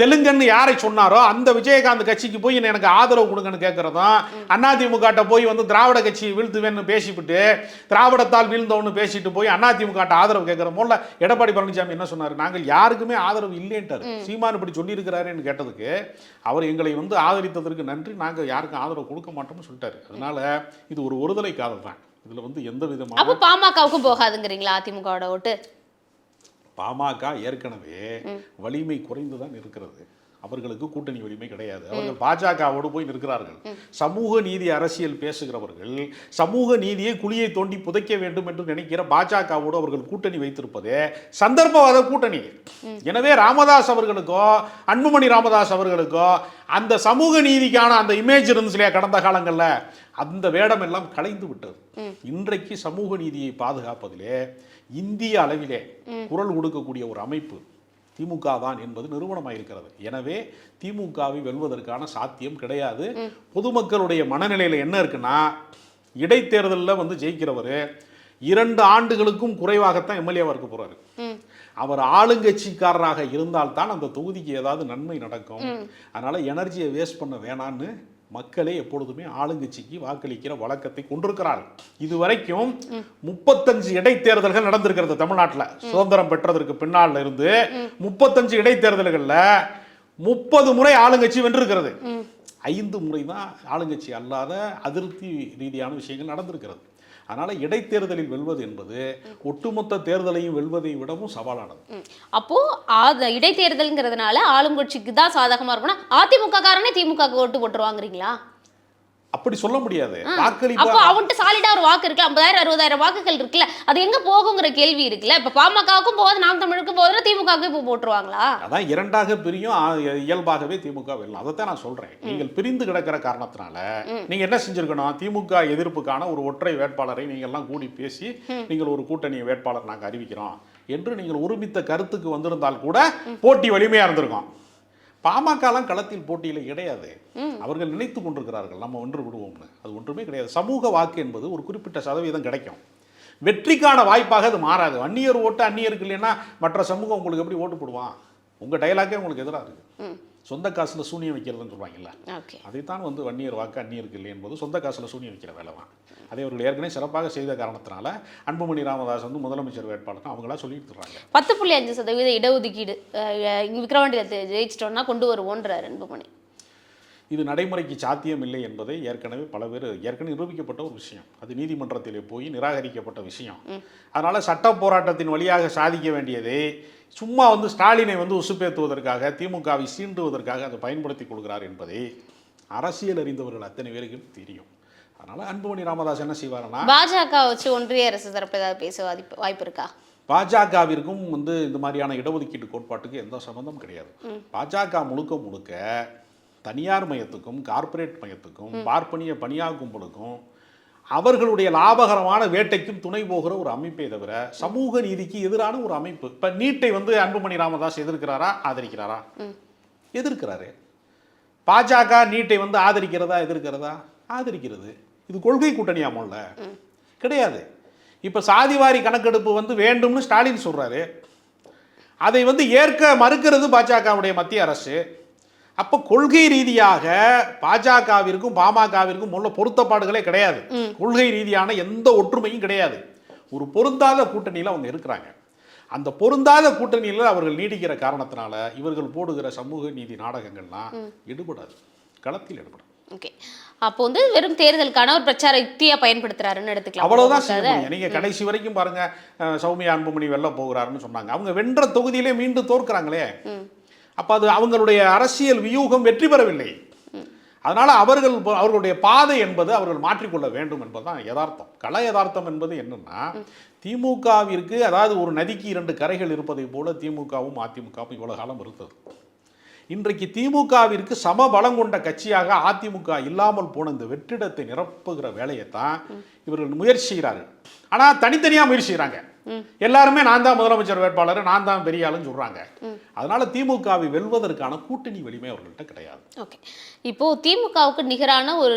தெலுங்கன்னு யாரை சொன்னாரோ அந்த விஜயகாந்த் கட்சிக்கு போய் எனக்கு ஆதரவு கொடுங்கன்னு கேட்கறதும் அதிமுக போய் வந்து திராவிட கட்சி வீழ்த்துவேன்னு பேசிவிட்டு திராவிடத்தால் வீழ்ந்தவன்னு பேசிட்டு போய் அதிமுக ஆதரவு கேட்கிற போல எடப்பாடி பழனிசாமி என்ன சொன்னாரு? நாங்கள் யாருக்குமே ஆதரவு இல்லைன்ட்டாரு. சீமான் இப்படி சொல்லியிருக்கிறாருன்னு கேட்டதுக்கு அவர் எங்களை வந்து ஆதரித்ததற்கு நன்றி. நாங்கள் யாருக்கும் ஆதரவு கொடுக்க மாட்டோம்னு சொல்லிட்டாரு. அதனால இது ஒரு ஒருதலை காதல் தான். இதுல வந்து எந்த விதமான அப்போ பாமகவுக்கும் போகாதுங்கிறீங்களா? அதிமுகவோட ஓட்டு? பாமக ஏற்கனவே வலிமை குறைந்துதான் இருக்கிறது. அவர்களுக்கு கூட்டணி வலிமை கிடையாது. அவர்கள் பாஜகவோடு போய் நிற்கிறார்கள். சமூக நீதி அரசியல் பேசுகிறவர்கள் சமூக நீதியை குழியை தோண்டி புதைக்க வேண்டும் என்று நினைக்கிற பாஜகவோடு அவர்கள் கூட்டணி வைத்திருப்பதே சந்தர்ப்பவாத கூட்டணி. எனவே ராமதாஸ் அவர்களுக்கோ அன்புமணி ராமதாஸ் அவர்களுக்கோ அந்த சமூக நீதிக்கான அந்த இமேஜ் இருந்துச்சு இல்லையா கடந்த காலங்கள்ல அந்த வேடம் எல்லாம் கலைந்து விட்டது. இன்றைக்கு சமூக நீதியை பாதுகாப்பதிலே இந்திய அளவிலே குரல் கொடுக்கக்கூடிய ஒரு அமைப்பு திமுக தான் என்பது நிரூபணமாயிருக்கிறது எனவே திமுகவை வெல்வதற்கான சாத்தியம் கிடையாது. பொதுமக்களுடைய மனநிலையில் என்ன இருக்குன்னா இடைத்தேர்தலில் வந்து ஜெயிக்கிறவர் இரண்டு ஆண்டுகளுக்கும் குறைவாகத்தான் எம்எல்ஏவாக இருக்க போறாரு. அவர் ஆளுங்கட்சிக்காரராக இருந்தால்தான் அந்த தொகுதிக்கு ஏதாவது நன்மை நடக்கும். அதனால எனர்ஜியை வேஸ்ட் பண்ண வேணான்னு மக்களே எப்பொழுதுமே ஆளுங்கட்சிக்கு வாக்களிக்கிற வழக்கத்தை கொண்டிருக்கிறார்கள். இதுவரைக்கும் முப்பத்தஞ்சு இடைத்தேர்தல்கள் நடந்திருக்கிறது தமிழ்நாட்டில். சுதந்திரம் பெற்றதற்கு பின்னால் இருந்து முப்பத்தஞ்சு இடைத்தேர்தல்கள்ல முப்பது முறை ஆளுங்கட்சி வென்றிருக்கிறது. ஐந்து முறை தான் ஆளுங்கட்சி அல்லாத அதிருப்தி ரீதியான விஷயங்கள் நடந்திருக்கிறது. அதனால இடைத்தேர்தலில் வெல்வது என்பது ஒட்டுமொத்த தேர்தலையும் வெல்வதை விடவும் சவாலானது. அப்போது அப்போ அது இடைத்தேர்தல்ங்கிறதுனால தான் சாதகமா இருக்கும்னா அதிமுக காரனே திமுக ஓட்டு போட்டுருவாங்கிறீங்களா? அப்படி சொல்ல முடியாது. அப்போ வாக்களிப்பு அவன்கிட்ட சாலிடா ஒரு வாக்கு இருக்குல்ல ஐம்பதாயிரம் அறுபதாயிரம் வாக்குகள் இருக்குல்ல அது எங்க போகுங்கிற கேள்வி இருக்குல்ல இப்ப பாமகவுக்கும் போகுது நாம் தமிழுக்கும் போகுதுன்னா திமுகவுக்கு இப்போ போட்டுருவாங்களா? அதான் இரண்டாக பிரியும் இயல்பாகவே திமுக வெல்லலாம் அதைத்தான் நான் சொல்றேன். நீங்கள் பிரிந்து கிடக்கிற காரணத்தினால நீங்க என்ன செஞ்சிருக்கணும்? திமுக எதிர்ப்புக்கான ஒரு ஒற்றை வேட்பாளரை நீங்க எல்லாம் கூடி பேசி நீங்கள் ஒரு கூட்டணி வேட்பாளர் நாங்க அறிவிக்கிறோம் என்று நீங்கள் ஒருமித்த கருத்துக்கு வந்திருந்தால் கூட போட்டி வலிமையா இருந்திருக்கும். பாமகலாம் களத்தில் போட்டியில் கிடையாது. அவர்கள் நினைத்து கொண்டிருக்கிறார்கள் நம்ம ஒன்று விடுவோம்னு. அது ஒன்றுமே கிடையாது. சமூக வாக்கு என்பது ஒரு குறிப்பிட்ட சதவீதம் கிடைக்கும். வெற்றிக்கான வாய்ப்பாக அது மாறாது. அந்நியர் ஓட்டு அந்நியருக்கு இல்லைன்னா மற்ற சமூகம் உங்களுக்கு எப்படி ஓட்டு போடுவான்? உங்க டயலாக்கே உங்களுக்கு எதிராக இருக்கு. ம். சொந்த காசுல சூனியம் வைக்கிறதுன்னு சொல்லுவாங்கல்ல அதைத்தான் வந்து வன்னியர் வாக்கு அந்நியருக்கு இல்லை என்பது சொந்த காசுல சூனியம் வைக்கிற வேலை தான். அதை அவர்கள் ஏற்கனவே சிறப்பாக செய்த காரணத்தினால அன்புமணி ராமதாஸ் வந்து முதலமைச்சர் வேட்பாளர் அவங்களா சொல்லிட்டு இருக்காங்க பத்து புள்ளி அஞ்சு சதவீத இடஒதுக்கீடு விக்ரவாண்டியில் ஜெயிச்சிட்டோம்னா கொண்டு வருவோன்றார் அன்புமணி. இது நடைமுறைக்கு சாத்தியம் இல்லை என்பதை ஏற்கனவே பல பேர் ஏற்கனவே நிரூபிக்கப்பட்ட ஒரு விஷயம். அது நீதிமன்றத்திலே போய் நிராகரிக்கப்பட்ட விஷயம். அதனால சட்ட போராட்டத்தின் வழியாக சாதிக்க வேண்டியதை சும்மா வந்து ஸ்டாலினை வந்து உசுப்பேத்துவதற்காக திமுகவை சீண்டுவதற்காக அதை பயன்படுத்தி கொள்கிறார் என்பதை அரசியல் அறிந்தவர்கள் அத்தனை பேருக்கும் தெரியும். அதனால அன்புமணி ராமதாஸ் என்ன செய்வாருன்னா பாஜக வச்சு ஒன்றிய அரசு தரப்பு ஏதாவது பேச வாய்ப்பு இருக்கா? பாஜகவிற்கும் வந்து இந்த மாதிரியான இடஒதுக்கீட்டு கோட்பாட்டுக்கு எந்த சம்பந்தம் கிடையாது. பாஜக முழுக்க முழுக்க தனியார் மையத்துக்கும் கார்ப்பரேட் மையத்துக்கும் பார்ப்பனிய பணியார் கும்பலுக்கும் அவர்களுடைய லாபகரமான வேட்டைக்கும் துணை போகிற ஒரு அமைப்பை தவிர சமூக நீதிக்கு எதிரான ஒரு அமைப்பு. இப்போ நீட்டை வந்து அன்புமணி ராமதாஸ் எதிர்க்கிறாரா? ஆதரிக்கிறாரா? எதிர்க்கிறாரு. பாஜக நீட்டை வந்து ஆதரிக்கிறதா எதிர்க்கிறதா? ஆதரிக்கிறது. இது கொள்கை கூட்டணியாமல்ல கிடையாது. இப்போ சாதிவாரி கணக்கெடுப்பு வந்து வேண்டும்னு ஸ்டாலின் சொல்றாரு. அதை வந்து ஏற்க மறுக்கிறது பாஜகவுடைய மத்திய அரசு. அப்போ கொள்கை ரீதியாக பாஜகவிற்கும் பாமகவிற்கும் உள்ள பொருத்தப்பாடுகளே கிடையாது. கொள்கை ரீதியான எந்த ஒற்றுமையும் கிடையாது. ஒரு பொருந்தாத கூட்டணியில் அவங்க இருக்கிறாங்க. அந்த பொருந்தாத கூட்டணியில் அவர்கள் நீடிக்கிற காரணத்தினால இவர்கள் போடுகிற சமூக நீதி நாடகங்கள்லாம் எடுபடாது. களத்தில் எடுபடாது. ஓகே. அப்போ வந்து வெறும் தேர்தலுக்கான ஒரு பிரச்சார யுக்தியா பயன்படுத்துறாருன்னு எடுத்துக்கலாம். அவ்வளவுதான் நீங்க கடைசி வரைக்கும் பாருங்க சௌமியா அன்புமணி வெல்ல போகிறாருன்னு சொன்னாங்க. அவங்க வென்ற தொகுதியிலே மீண்டும் தோற்கிறாங்களே. அப்போ அது அவங்களுடைய அரசியல் வியூகம் வெற்றி பெறவில்லை. அதனால் அவர்கள் அவர்களுடைய பாதை என்பது அவர்கள் மாற்றிக்கொள்ள வேண்டும் என்பதுதான் யதார்த்தம். கள யதார்த்தம் என்பது என்னன்னா திமுகவிற்கு அதாவது ஒரு நதிக்கு இரண்டு கரைகள் இருப்பதை போல திமுகவும் அதிமுகவும் இவ்வளோ காலம் இருந்தது. இன்றைக்கு திமுகவிற்கு சம பலம் கொண்ட கட்சியாக அதிமுக இல்லாமல் போன இந்த வெற்றிடத்தை நிரப்புகிற வேலையைத்தான் இவர்கள் முயற்சி செய்கிறார்கள். ஆனால் தனித்தனியாக முயற்சி செய்கிறாங்க எல்லாருமே நான் தான் முதலமைச்சர் வேட்பாளர் நான் தான் பெரிய ஆளுன்னு சொல்றாங்க அதனால திமுகவை வெல்வதற்கான கூட்டணி வலிமை அவர்கள்ட்ட கிடையாது. ஓகே. இப்போ திமுகவுக்கு நிகரான ஒரு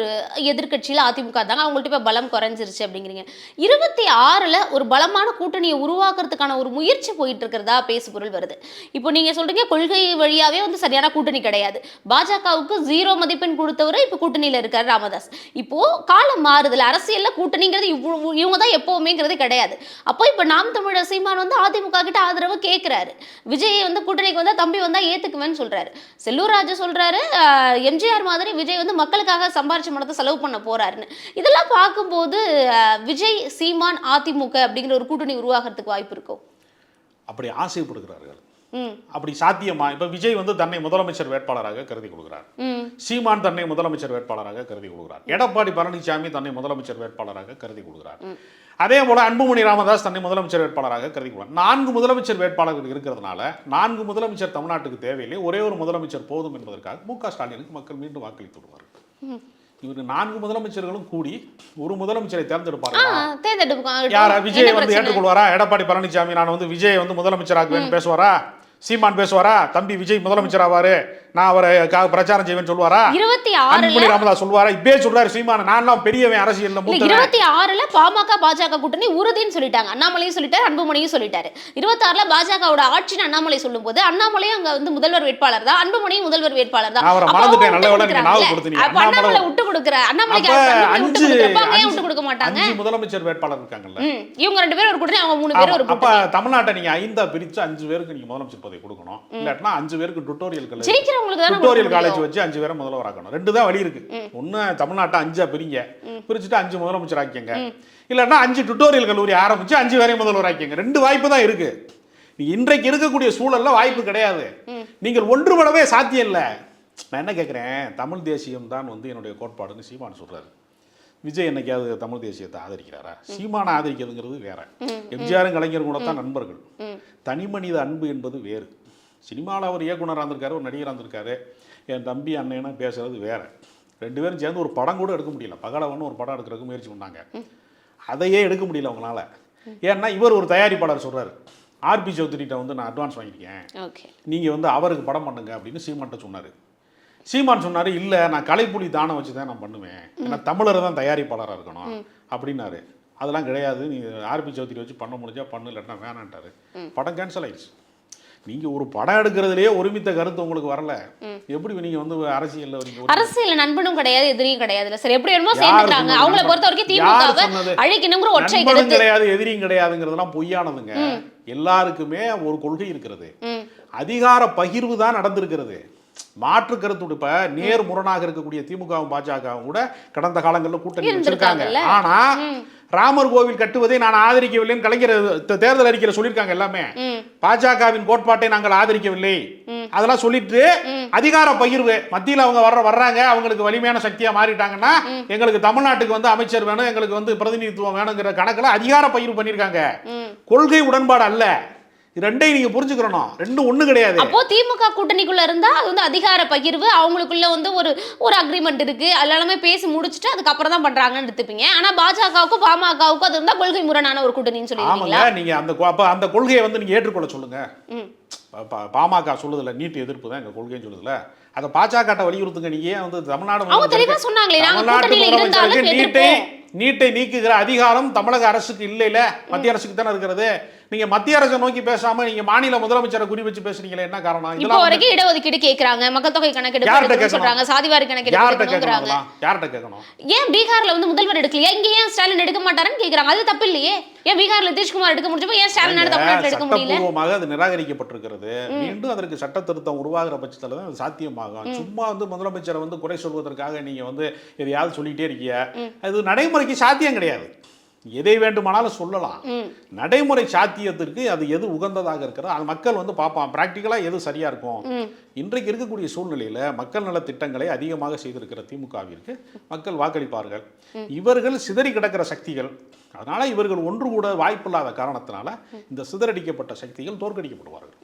எதிர்க்கட்சியில் அதிமுக தாங்க. அவங்கள்ட்ட இப்போ பலம் குறைஞ்சிருச்சு அப்படிங்கிறீங்க. இருபத்தி ஆறில் ஒரு பலமான கூட்டணியை உருவாக்குறதுக்கான ஒரு முயற்சி போயிட்டு இருக்கிறதா பேசுபொருள் வருது. இப்போ நீங்க சொல்றீங்க கொள்கை வழியாவே வந்து சரியான கூட்டணி கிடையாது. பாஜகவுக்கு ஜீரோ மதிப்பெண் கொடுத்தவரை இப்போ கூட்டணியில் இருக்காரு ராமதாஸ். இப்போ காலம் மாறுதல் அரசியல்ல கூட்டணிங்கிறது இவங்க தான் எப்பவுமேங்கிறது கிடையாது. அப்போ இப்போ நாம் தமிழர் சீமான் வந்து அதிமுக கிட்ட ஆதரவு கேட்குறாரு விஜய் வந்து கூட்டணிக்கு வந்தால் தம்பி வந்தால் ஏத்துக்குவேன்னு சொல்றாரு. செல்லூர் ராஜு சொல்றாரு எம்ஜிஆர் மாதிரி விஜய் வந்து மக்களுக்காக சம்பாரிச்ச மனத்தை செலவு பண்ண போறாருன்னு. இதெல்லாம் பார்க்கும்போது விஜய் சீமான் அதிமுக அப்படிங்கிற ஒரு கூட்டணி உருவாகிறதுக்கு வாய்ப்பு இருக்கும் அப்படி ஆசைப்படுகிறார்கள். அப்படி சாத்தியமா? இப்ப விஜய் வந்து தன்னை முதலமைச்சர் வேட்பாளராக கருதி கொள்கிறார். ம். சீமான் தன்னை முதலமைச்சர் வேட்பாளராக கருதி கொள்கிறார். எடப்பாடி பழனிசாமி தன்னை முதலமைச்சர் வேட்பாளராக கருதி கொள்கிறார். அதே போல அன்புமணி ராமதாஸ் தன்னை முதலமைச்சர் வேட்பாளராக கருதி கொள்வார் நான்கு முதலமைச்சர் வேட்பாளர்கள் இருக்கிறதுனால நான்கு முதலமைச்சர் தமிழ்நாட்டுக்கு தேவையில்லை. ஒரே ஒரு முதலமைச்சர் போதும் என்பதற்காக மு க ஸ்டாலினுக்கு மக்கள் மீண்டும் வாக்களித்து விடுவார்கள் இவர் நான்கு முதலமைச்சர்களும் கூடி ஒரு முதலமைச்சரை ஆ தேர்ந்தெடுப்பார்கள் தேர்ந்தெடுப்பு யாரா விஜய் வந்து? ஏற்றுக்கொள்வாரா? எடப்பாடி பழனிசாமி நான் வந்து விஜய் வந்து முதலமைச்சராக்குவேன்னு பேசுவாரா? சீமான் பேசுவாரா? தம்பி விஜய் முதலமைச்சர் ஆவாரு நான் அவரை பிரச்சாரம் செய்வேன்னு சொல்லுவாரா? இருபத்தி ஆறுல ராமதாஸ் சொல்லுவாரா? இப்பயே சொல்றாரு சீமான். நான் பெரியவன் மூத்தவன். இருபத்தி ஆறுல பாமக பாஜக கூட்டணி உறுதின்னு சொல்லிட்டாங்க. அண்ணாமலையும் சொல்லிட்டாரு அன்புமணியும் சொல்லிட்டாரு. இருபத்தி ஆறுல பாஜகவோட ஆட்சின்னு அண்ணாமலை சொல்லும்போது அண்ணாமலையும் அங்க வந்து முதல்வர் வேட்பாளர் தான் அன்புமணியும் முதல்வர் வேட்பாளர் தான். அவரை மறந்துட்டேன், நல்ல விட்டு வேளை நீங்க அண்ணாமலை விட்டு கொடுக்குற அண்ணாமலைக்கு அஞ்சு மாட்டாங்க. அஞ்சு முதலமைச்சர் வேட்பாளர் இருக்காங்கல்ல. இவங்க ரெண்டு பேரும் ஒரு கூட்டணி அவங்க மூணு பேரும் ஒரு. அப்ப தமிழ்நாட்டை நீங்க ஐந்தா பிரிச்சு அஞ்சு பேருக்கு நீங்க முதலமைச்சர் பதவி கொடுக்கணும். இல்லாட்டினா அஞ்சு பேருக்கு டுட்டோரியல் காலேஜ் ஜெயிக்கிறவங்களுக்கு டுட்டோரியல் காலேஜ். வச்சு அஞ்சு பேரை முதல்வர் ஆக்கணும் ரெண்டு தான் வழி இருக்கு. ஒண்ணு தமிழ்நாட்டை அஞ்சா பிரிங்க. பிரிச்சுட்டு அஞ்சு முதலமைச்சர் ஆக்கிங்க இல்லைன்னா அஞ்சு டுட்டோரியல் கல்லூரி ஆரம்பிச்சு அஞ்சு பேரையும் முதல்வர் ஆக்கிங்க ரெண்டு வாய்ப்பு தான் இருக்கு. இன்றைக்கு இருக்கக்கூடிய சூழல்ல வாய்ப்பு கிடையாது. நீங்கள் ஒன்றுபடவே சாத்தியம் இல்லை. நான் என்ன கேட்குறேன் தமிழ் தேசியம் தான் வந்து என்னுடைய கோட்பாடுன்னு சீமான் சொல்றாரு. விஜய் என்னைக்காவது தமிழ் தேசியத்தை ஆதரிக்கிறாரா? சீமானை ஆதரிக்கிறதுங்கிறது வேற. எம்ஜிஆரும் கலைஞரும் கூட தான் நண்பர்கள். தனி மனித அன்பு என்பது வேறு. சினிமாவில் அவர் இயக்குனராக இருந்திருக்காரு ஒரு நடிகராக இருந்திருக்காரு என் தம்பி அண்ணனா பேசுறது வேற. ரெண்டு பேரும் சேர்ந்து ஒரு படம் கூட எடுக்க முடியல. பகலவன் ஒரு படம் எடுக்கிறதுக்கு முயற்சி பண்ணாங்க. அதையே எடுக்க முடியல அவங்களால. ஏன்னா இவர் ஒரு தயாரிப்பாளர் சொல்றாரு. ஆர்பி சௌத்ரிட்ட வந்து நான் அட்வான்ஸ் வாங்கியிருக்கேன். நீங்கள் வந்து அவருக்கு படம் பண்ணுங்க அப்படின்னு சீமான்ட்ட சொன்னார். சீமான் சொன்னார் இல்லை நான் கலைப்புலி தானம் வச்சு தான் நான் பண்ணுவேன். ஏன்னா தமிழர் தான் தயாரிப்பாளராக இருக்கணும். அப்படின்னாரு. அதெல்லாம் கிடையாது. நீ ஆர்பி சௌத்ரி வச்சு பண்ண முடிஞ்சா பண்ணு இல்லாட்டினா வேணான்ட்டாரு. படம் கேன்சல் ஆயிடுச்சு. நீங்கள் ஒரு படம் எடுக்கிறதுலயே ஒருமித்த கருத்து உங்களுக்கு வரல. எப்படி நீங்கள் வந்து அரசியலில் வரீங்க அரசியல் நண்பனும் கிடையாது எதிரியும் கிடையாது சார். எப்படி வேணுமோ சொன்னது? அவங்கள பொறுத்த வரைக்கும் சொன்னது? அழிக்கணுங்கிற ஒற்றை கருத்து. கிடையாது எதிரியும் கிடையாதுங்கிறதெல்லாம் பொய்யானதுங்க. எல்லாருக்குமே ஒரு கொள்கை இருக்கிறது. அதிகார பகிர்வு தான் நடந்திருக்கிறது. மாற்று கருத்து இப்ப நேர் முரணாக இருக்கக்கூடிய திமுகவும் பாஜகவும் கூட கடந்த காலங்களில் கூட்டணி வச்சிருக்காங்க? ஆனா ராமர் கோவில் கட்டுவதை நான் ஆதரிக்கவில்லைன்னு கலைஞர் தேர்தல் அறிக்கையில சொல்லியிருக்காங்க எல்லாமே. பாஜகவின் கோட்பாட்டை நாங்கள் ஆதரிக்கவில்லை. அதெல்லாம் சொல்லிட்டு அதிகார பகிர்வு மத்தியில் அவங்க வர்ற வர்றாங்க. அவங்களுக்கு வலிமையான சக்தியா மாறிட்டாங்கன்னா எங்களுக்கு தமிழ்நாட்டுக்கு வந்து அமைச்சர் வேணும் எங்களுக்கு வந்து பிரதிநிதித்துவம் வேணுங்கிற கணக்குல அதிகார பகிர்வு பண்ணியிருக்காங்க. கொள்கை உடன்பாடு அல்ல. ரெண்டையும் நீங்க புரிஞ்சுக்கிறணும் ரெண்டும் ஒண்ணு கிடையாது. அப்போ திமுக கூட்டணிக்குள்ள இருந்தா அது வந்து அதிகார பகிர்வு அவங்களுக்குள்ள வந்து ஒரு ஒரு அக்ரிமெண்ட் இருக்கு. எல்லாமே பேசி முடிச்சுட்டு அதுக்கப்புறம் தான் பண்றாங்கன்னு எடுத்துப்பீங்க. ஆனா பாஜகவுக்கும் பாமகவுக்கும் அது இருந்தா கொள்கை முரணான ஒரு கூட்டணின்னு ஆமாங்க சொல்லிடுவீங்களா நீங்க அந்த அப்ப அந்த கொள்கையை வந்து நீங்க ஏற்றுக்கொள்ள சொல்லுங்க. பாமக சொல்லுதுல நீட் எதிர்ப்பு தான் எங்க கொள்கைன்னு சொல்லுதுல அதை பாஜக வலியுறுத்துங்க. நீங்க ஏன் வந்து தமிழ்நாடு சொன்னாங்களே நீட்டை நீட்டை நீக்குகிற அதிகாரம் தமிழக அரசுக்கு இல்லைல மத்திய அரசுக்கு தானே இருக்கிறது. நீங்க மத்திய அரசை நோக்கி பேசாம நீங்க மாநில முதலமைச்சரை குறி வச்சு பேசுறீங்களே என்ன காரணம்? இப்போ வரைக்கும் இடஒதுக்கீடு கேக்குறாங்க. மக்கள் தொகை கணக்கெடுப்பு? சொல்றாங்க. சாதிவாரி கணக்கெடுப்பு யார்கிட்ட கேட்கணும் கேட்கணும்? ஏன் பீகார்ல வந்து முதல்வர் எடுக்கலையா? இங்க ஏன் ஸ்டாலின் எடுக்க மாட்டாருன்னு கேக்குறாங்க. அது தப்பு இல்லையே. ஏன் பீகார்ல நிதிஷ்குமார் எடுக்க முடிஞ்சப்போ ஏன் ஸ்டாலின் தமிழ்நாட்டில் எடுக்க முடியல? அது நிராகரிக்கப்பட்டிருக்கிறது. மீண்டும் அதற்கு சட்ட திருத்தம் உருவாகிற பட்சத்தில் தான் அது சாத்தியமாகும். சும்மா வந்து முதலமைச்சரை வந்து குறை சொல்வதற்காக நீங்க வந்து எதையாவது சொல்லிட்டே இருக்கீங்க. அது நடைமுறைக்கு சாத்தியம் கிடையாது. எதை வேண்டுமானாலும் சொல்லலாம். நடைமுறை சாத்தியத்திற்கு அது எது உகந்ததாக இருக்கிறதோ அது மக்கள் வந்து பார்ப்பான் ப்ராக்டிக்கலாக எது சரியா இருக்கும். இன்றைக்கு இருக்கக்கூடிய சூழ்நிலையில மக்கள் நல திட்டங்களை அதிகமாக செய்திருக்கிற திமுகவிற்கு மக்கள் வாக்களிப்பார்கள். இவர்கள் சிதறி கிடக்கிற சக்திகள். அதனால இவர்கள் ஒன்று கூட வாய்ப்பில்லாத காரணத்தினால இந்த சிதறடிக்கப்பட்ட சக்திகள் தோற்கடிக்கப்படுவார்கள்.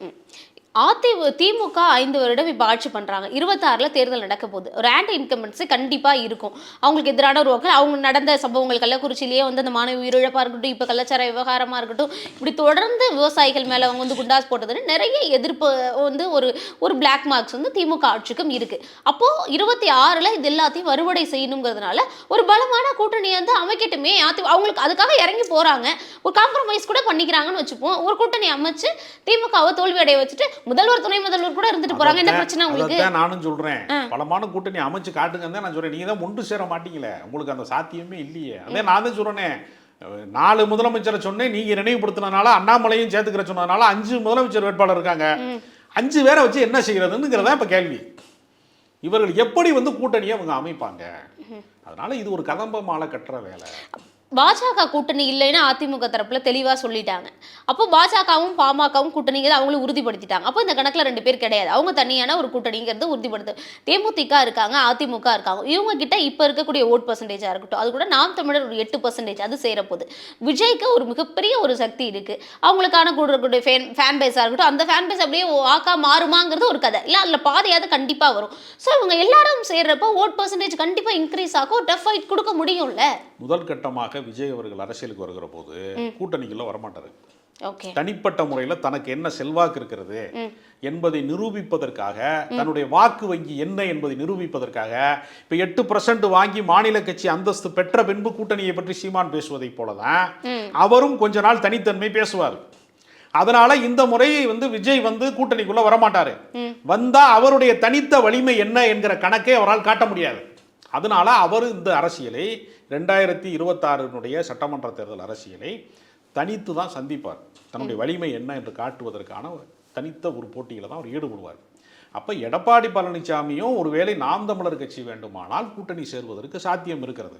அதி திமுக ஐந்து வருடம் இப்போ ஆட்சி பண்ணுறாங்க இருபத்தாறில் தேர்தல் நடக்க போகுது ஒரு ஆன்டி இன்கம்பன்ஸு கண்டிப்பாக இருக்கும். அவங்களுக்கு எதிரான ஒரு வாக்கு அவங்க நடந்த சம்பவங்கள் குறிச்சிலேயே வந்து அந்த மாணவி உயிரிழப்பாக இருக்கட்டும் இப்போ கலாச்சார விவகாரமாக இருக்கட்டும் இப்படி தொடர்ந்து விவசாயிகள் மேலே அவங்க வந்து குண்டாஸ் போட்டதுன்னு நிறைய எதிர்ப்பு வந்து ஒரு ஒரு பிளாக் மார்க்ஸ் வந்து திமுக ஆட்சிக்கும் இருக்குது அப்போது இருபத்தி ஆறில் இது எல்லாத்தையும் அறுவடை செய்யணுங்கிறதுனால ஒரு பலமான கூட்டணியை வந்து அமைக்கட்டுமே. அதி அவங்களுக்கு அதுக்காக இறங்கி போகிறாங்க ஒரு காம்ப்ரமைஸ் கூட பண்ணிக்கிறாங்கன்னு வச்சுப்போம். ஒரு கூட்டணி அமைச்சு திமுகவை தோல்வி அடைய வச்சுட்டு முதல்வர் துணை முதல்வர் கூட இருந்துட்டு போறாங்க. என்ன பிரச்சனை உங்களுக்கு? நானும் சொல்றேன். பலமான கூட்டணி அமைச்சு காட்டுங்கன்னு தான் நான் சொல்றேன். நீங்க தான் ஒன்று சேர மாட்டீங்களே. உங்களுக்கு அந்த சாத்தியமே இல்லையே. அதே நான் தான் சொல்றேனே. நாலு முதலமைச்சரை சொன்னேன் நீங்க நினைவுபடுத்தினனால அண்ணாமலையும் சேர்த்துக்கிற சொன்னதுனால அஞ்சு முதலமைச்சர் வேட்பாளர் இருக்காங்க. அஞ்சு பேரை வச்சு என்ன செய்யறதுங்கிறதா இப்ப கேள்வி. இவர்கள் எப்படி வந்து கூட்டணியை அவங்க அமைப்பாங்க? அதனால இது ஒரு கதம்ப மாலை கட்டுற வேலை. பாஜக கூட்டணி இல்லைன்னு அதிமுக தரப்புல தெளிவா சொல்லிட்டாங்க. அப்போ பாஜகவும் பாமகவும் கூட்டணிங்கிறத அவங்களும் உறுதிப்படுத்திட்டாங்க. அப்போ இந்த கணக்குல ரெண்டு பேர் கிடையாது. அவங்க தனியான ஒரு கூட்டணிங்கிறது உறுதிப்படுத்து தேமுதிக இருக்காங்க அதிமுக இருக்காங்க. இவங்க கிட்ட இப்ப இருக்கக்கூடிய ஓட் பர்சன்டேஜா இருக்கட்டும். அது கூட நாம் தமிழர் ஒரு எட்டு பர்சன்டேஜ் அது சேரப்போகுது. விஜய்க்கு ஒரு மிகப்பெரிய ஒரு சக்தி இருக்கு. அவங்களுக்கான கூட இருக்கக்கூடிய ஃபேன் ஃபேன் பேஸா இருக்கட்டும். அந்த ஃபேன் பேஸ் அப்படியே ஆக்கா மாறுமாங்கிறது ஒரு கதை. இல்ல அதுல பாதையாவது கண்டிப்பா வரும். ஸோ இவங்க எல்லாரும் சேர்றப்போ ஓட் பர்சன்டேஜ் கண்டிப்பா இன்க்ரீஸ் ஆகும். டஃப் ஃபைட் கொடுக்க முடியும்ல? முதல் கட்டமாக விஜய் அவர்கள் அரசியலுக்கு வருகிற போது கூட்டணிக்குள்ள வரமாட்டாரு தனிப்பட்ட முறையில் தனக்கு என்ன செல்வாக்கு இருக்கிறது. என்பதை நிரூபிப்பதற்காக தன்னுடைய வாக்கு வங்கி என்ன என்பதை நிரூபிப்பதற்காக இப்போ எட்டு பர்சன்ட் வாங்கி மாநில கட்சி அந்தஸ்து பெற்ற பின்பு கூட்டணியை பற்றி சீமான் பேசுவதைப் போலதான். அவரும் கொஞ்ச நாள் தனித்தன்மை பேசுவார் அதனால இந்த முறை வந்து விஜய் வந்து கூட்டணிக்குள்ள வரமாட்டாரு. வந்தா அவருடைய தனித்த வலிமை என்ன என்கிற கணக்கை அவரால் காட்ட முடியாது அதனால அவர் இந்த அரசியலை ரெண்டாயிரத்தி இருபத்தாறினுடைய சட்டமன்ற தேர்தல் அரசியலை தனித்து தான் சந்திப்பார். தன்னுடைய வலிமை என்ன என்று காட்டுவதற்கான தனித்த ஒரு போட்டியில் தான் அவர் ஈடுபடுவார். அப்போ எடப்பாடி பழனிசாமியும் ஒருவேளை நாம் தமிழர் கட்சி வேண்டுமானால் கூட்டணி சேர்வதற்கு சாத்தியம் இருக்கிறது.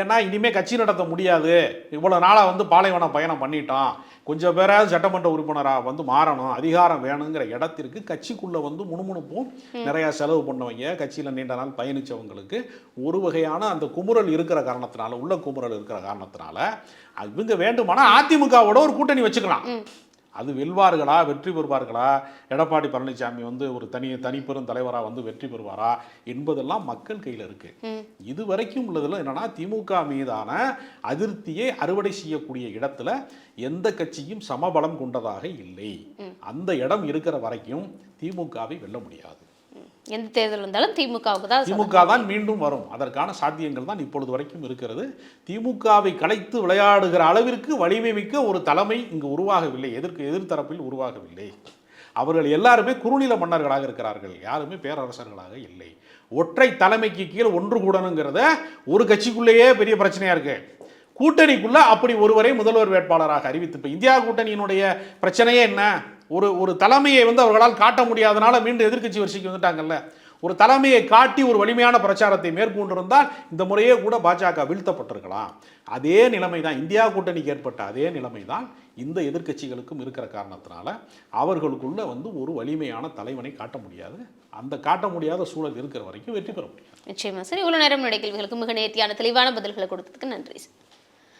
ஏன்னா இனிமே கட்சி நடத்த முடியாது. இவ்வளோ நாளாக வந்து பாலைவனம் பயணம் பண்ணிட்டோம் கொஞ்சம் பேராவது சட்டமன்ற உறுப்பினராக வந்து மாறணும். அதிகாரம் வேணுங்கிற இடத்திற்கு கட்சிக்குள்ளே வந்து முணுமுணுப்பும் நிறையா செலவு பண்ணவங்க. கட்சியில் நீண்ட நாள் பயணித்தவங்களுக்கு ஒரு வகையான அந்த குமுறல் இருக்கிற காரணத்தினால உள்ள குமுறல் இருக்கிற காரணத்தினால இவங்க வேண்டுமானால் அதிமுகவோட ஒரு கூட்டணி வச்சுக்கலாம். அது வெல்வார்களா வெற்றி பெறுவார்களா? எடப்பாடி பழனிசாமி வந்து ஒரு தனி தனிப்பெரும் தலைவராக வந்து வெற்றி பெறுவாரா என்பதெல்லாம் மக்கள் கையில் இருக்கு. இது வரைக்கும் உள்ளதில் என்னன்னா திமுக மீதான அதிருப்தியை அறுவடை செய்யக்கூடிய இடத்துல எந்த கட்சியும் சமபலம் கொண்டதாக இல்லை. அந்த இடம் இருக்கிற வரைக்கும் திமுகவை வெல்ல முடியாது. எந்த தேர்தல் வந்தாலும் திமுகவுக்கு தான் திமுக தான் மீண்டும் வரும். அதற்கான சாத்தியங்கள் தான் இப்பொழுது வரைக்கும் இருக்கிறது. திமுகவை கலைத்து விளையாடுகிற அளவிற்கு வலிமை மிக்க ஒரு தலைமை இங்கு உருவாகவில்லை. எதிர்க்கு எதிர்த்தரப்பில் உருவாகவில்லை. அவர்கள் எல்லாருமே குறுநில மன்னர்களாக இருக்கிறார்கள். யாருமே பேரரசர்களாக இல்லை. ஒற்றை தலைமைக்கு கீழ் ஒன்று கூடணுங்கிறத ஒரு கட்சிக்குள்ளேயே பெரிய பிரச்சனையாக இருக்கு. கூட்டணிக்குள்ள அப்படி ஒருவரை முதல்வர் வேட்பாளராக அறிவித்து இப்போ இந்தியா கூட்டணியினுடைய பிரச்சனையே என்ன? ஒரு ஒரு தலைமையை வந்து அவர்களால் காட்ட முடியாதனால மீண்டும் எதிர்க்கட்சி வரிசைக்கு வந்துட்டாங்கல்ல. ஒரு தலைமையை காட்டி ஒரு வலிமையான பிரச்சாரத்தை மேற்கொண்டிருந்தால் இந்த முறையே கூட பாஜக வீழ்த்தப்பட்டிருக்கலாம். அதே நிலைமை தான் இந்தியா கூட்டணிக்கு ஏற்பட்ட அதே நிலைமை தான் இந்த எதிர்க்கட்சிகளுக்கும் இருக்கிற காரணத்தினால அவர்களுக்குள்ள வந்து ஒரு வலிமையான தலைவனை காட்ட முடியாது. அந்த காட்ட முடியாத சூழல் இருக்கிற வரைக்கும் வெற்றி பெற முடியாது. நிச்சயமா. சரி இவ்வளவு நேரம் நடை கேள்விகளுக்கு மிக நேர்த்தியான தெளிவான பதில்களை கொடுத்ததுக்கு நன்றி சார்.